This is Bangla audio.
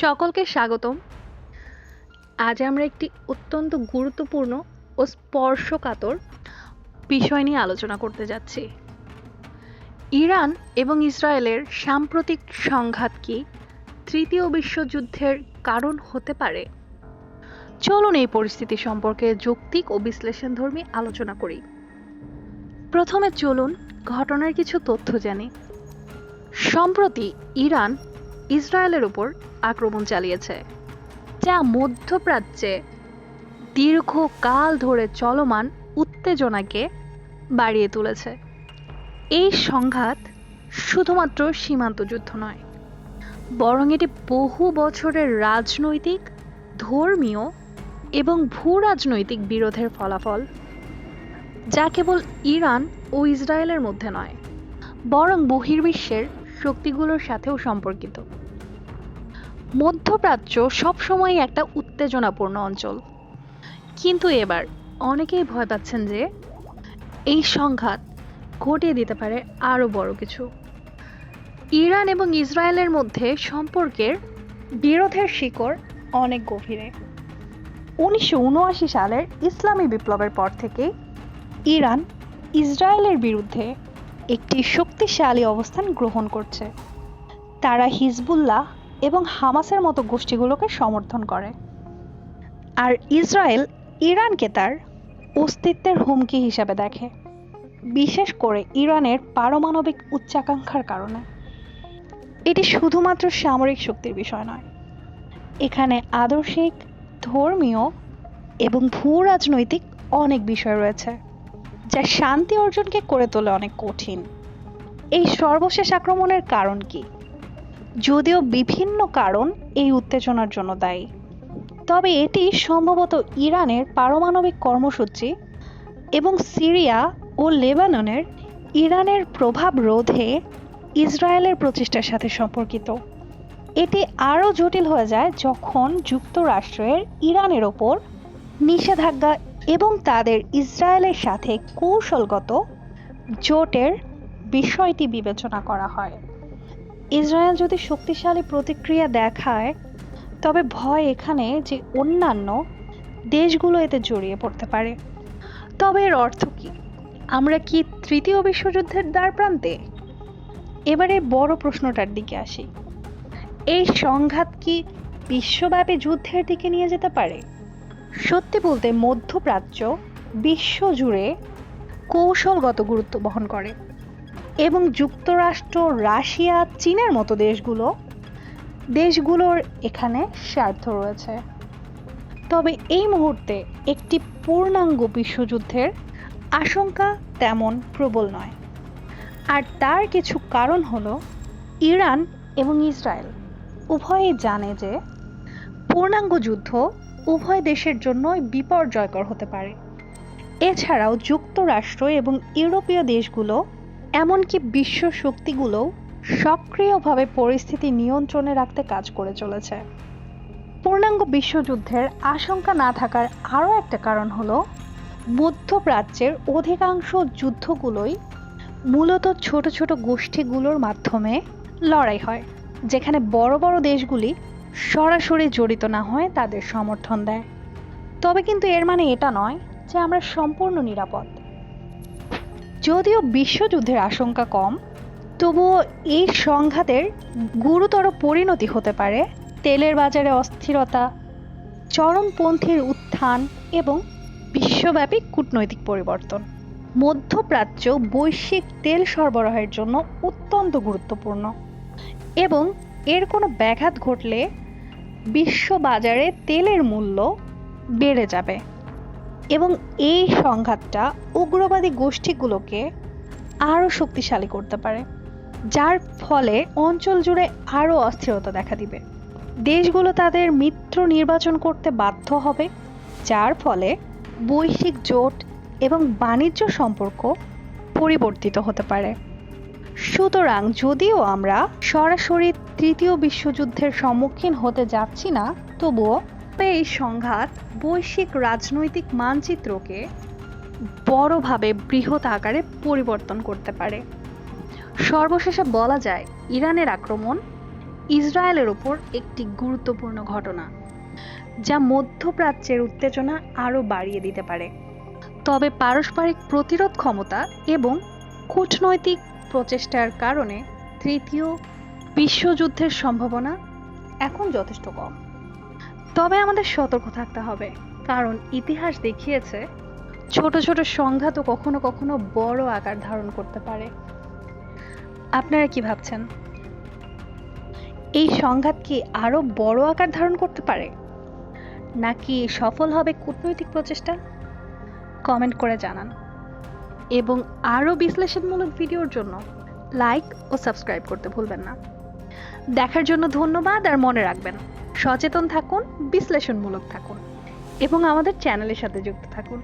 সকলকে স্বাগতম। আজ আমরা একটি অত্যন্ত গুরুত্বপূর্ণ ও স্পর্শকাতর বিষয় নিয়ে আলোচনা করতে যাচ্ছি। ইরান এবং ইসরায়েলের সাম্প্রতিক সংঘাত কি তৃতীয় বিশ্বযুদ্ধের কারণ হতে পারে? চলুন এই পরিস্থিতি সম্পর্কে যৌক্তিক ও বিশ্লেষণধর্মী আলোচনা করি। প্রথমে চলুন ঘটনার কিছু তথ্য জানি। সম্প্রতি ইরান ইসরায়েলের উপর আক্রমণ চালিয়েছে, যা মধ্যপ্রাচ্যে দীর্ঘকাল ধরে চলমান উত্তেজনাকে বাড়িয়ে তুলেছে। এই সংঘাত শুধুমাত্র সীমান্ত যুদ্ধ নয়, বরং এটি বহু বছরের রাজনৈতিক, ধর্মীয় এবং ভূ রাজনৈতিক বিরোধের ফলাফল, যা কেবল ইরান ও ইসরায়েলের মধ্যে নয়, বরং বহির্বিশ্বের শক্তিগুলোর সাথেও সম্পর্কিত। মধ্যপ্রাচ্য সবসময় একটা উত্তেজনাপূর্ণ অঞ্চল। কিন্তু এবার অনেকেই ভয় পাচ্ছেন যে এই সংঘাত ঘটিয়ে দিতে পারে আরও বড় কিছু। ইরান এবং ইসরায়েলের মধ্যে সম্পর্কের বিরোধের শিকড় অনেক গভীরে। উনিশশো উনআশি সালের ইসলামী বিপ্লবের পর থেকে ইরান ইসরায়েলের বিরুদ্ধে একটি শক্তিশালী অবস্থান গ্রহণ করছে। তারা হিজবুল্লাহ এবং হামাসের মতো গোষ্ঠীগুলোকে সমর্থন করে। আর ইসরায়েল ইরানকে তার অস্তিত্বের হুমকি হিসাবে দেখে, বিশেষ করে ইরানের পারমাণবিক উচ্চাকাঙ্ক্ষার কারণে। এটি শুধুমাত্র সামরিক শক্তির বিষয় নয়, এখানে আদর্শিক, ধর্মীয় এবং ভূ রাজনৈতিক অনেক বিষয় রয়েছে, যা শান্তি অর্জনকে করে তোলে অনেক কঠিন। এই সর্বশেষ আক্রমণের কারণ কি? যদিও বিভিন্ন কারণ এই উত্তেজনার জন্য দায়ী। তবে এটি সম্ভবত ইরানের পারমাণবিক কর্মসূচি এবং সিরিয়া ও লেবাননের ইরানের প্রভাব রোধে ইসরায়েলের প্রচেষ্টার সাথে সম্পর্কিত। এটি আরও জটিল হয়ে যায় যখন যুক্তরাষ্ট্রের ইরানের ওপর নিষেধাজ্ঞা এবং তাদের ইসরায়েলের সাথে কৌশলগত জোটের বিষয়টি বিবেচনা করা হয়। ইসরায়েল যদি শক্তিশালী প্রতিক্রিয়া দেখায়, তবে ভয় এখানে যে অন্যান্য দেশগুলো এতে জড়িয়ে পড়তে পারে। তবে এর অর্থ কি? আমরা কি তৃতীয় বিশ্বযুদ্ধের দ্বার প্রান্তে? এবারে বড় প্রশ্নটার দিকে আসি। এই সংঘাত কি বিশ্বব্যাপী যুদ্ধের দিকে নিয়ে যেতে পারে? সত্যি বলতে মধ্যপ্রাচ্য বিশ্বজুড়ে কৌশলগত গুরুত্ব বহন করে। এবং যুক্তরাষ্ট্র, রাশিয়া, চীনের মতো দেশগুলো, দেশগুলোর এখানে স্বার্থ রয়েছে। তবে এই মুহূর্তে একটি পূর্ণাঙ্গ বিশ্বযুদ্ধের আশঙ্কা তেমন প্রবল নয়। আর তার কিছু কারণ হলো ইরান এবং ইসরায়েল। উভয়ই জানে যে পূর্ণাঙ্গ যুদ্ধ উভয় দেশের জন্যই বিপর্যয়কর হতে পারে। এছাড়াও যুক্তরাষ্ট্র এবং ইউরোপীয় দেশগুলো এমনকি বিশ্ব শক্তিগুলোও সক্রিয়ভাবে পরিস্থিতি নিয়ন্ত্রণে রাখতে কাজ করে চলেছে। পূর্ণাঙ্গ বিশ্বযুদ্ধের আশঙ্কা না থাকার আরও একটা কারণ হলো, মধ্যপ্রাচ্যের অধিকাংশ যুদ্ধগুলোই মূলত ছোট ছোট গোষ্ঠীগুলোর মাধ্যমে লড়াই হয়, যেখানে বড় বড় দেশগুলি সরাসরি জড়িত না হয় তাদের সমর্থন দেয়। তবে কিন্তু এর মানে এটা নয় যে আমরা সম্পূর্ণ নিরাপদ। যদিও বিশ্বযুদ্ধের আশঙ্কা কম, তবুও এই সংঘাতের গুরুতর পরিণতি হতে পারে। তেলের বাজারে অস্থিরতা, চরমপন্থীর উত্থান এবং বিশ্বব্যাপী কূটনৈতিক পরিবর্তন। মধ্যপ্রাচ্য বৈশ্বিক তেল সরবরাহের জন্য অত্যন্ত গুরুত্বপূর্ণ এবং এর কোনো ব্যাঘাত ঘটলে বিশ্ব বাজারে তেলের মূল্য বেড়ে যাবে। এবং এই সংঘাতটা উগ্রবাদী গোষ্ঠীগুলোকে আরও শক্তিশালী করতে পারে, যার ফলে অঞ্চল জুড়ে আরও অস্থিরতা দেখা দিবে। দেশগুলো তাদের মিত্র নির্বাচন করতে বাধ্য হবে, যার ফলে বৈশ্বিক জোট এবং বাণিজ্য সম্পর্ক পরিবর্তিত হতে পারে। সুতরাং যদিও আমরা সরাসরি তৃতীয় বিশ্বযুদ্ধের সম্মুখীন হতে যাচ্ছি না, তবুও এই সংঘাত বৈশ্বিক রাজনৈতিক মানচিত্রকে বড়ভাবে বৃহৎ আকারে পরিবর্তন করতে পারে। সর্বশেষে বলা যায়, ইরানের আক্রমণ ইসরায়েলের ওপর একটি গুরুত্বপূর্ণ ঘটনা, যা মধ্যপ্রাচ্যের উত্তেজনা আরও বাড়িয়ে দিতে পারে। তবে পারস্পরিক প্রতিরোধ ক্ষমতা এবং কূটনৈতিক প্রচেষ্টার কারণে তৃতীয় বিশ্বযুদ্ধের সম্ভাবনা এখন যথেষ্ট কম। তবে আমাদের সতর্ক থাকতে হবে। কারণ ইতিহাস দেখিয়েছে, ছোট ছোট সংঘাতও কখনো কখনো বড় আকার ধারণ করতে পারে। আপনারা কি ভাবছেন? এই সংঘাত কি আরও বড় আকার ধারণ করতে পারে? নাকি সফল হবে কূটনৈতিক প্রচেষ্টা? কমেন্ট করে জানান। এবং আরও বিশ্লেষণমূলক ভিডিওর জন্য লাইক ও সাবস্ক্রাইব করতে ভুলবেন না। দেখার জন্য ধন্যবাদ আর মনে রাখবেন। সচেতন থাকুন বিশ্লেষণমূলক থাকুন এবং আমাদের চ্যানেলের সাথে যুক্ত থাকুন।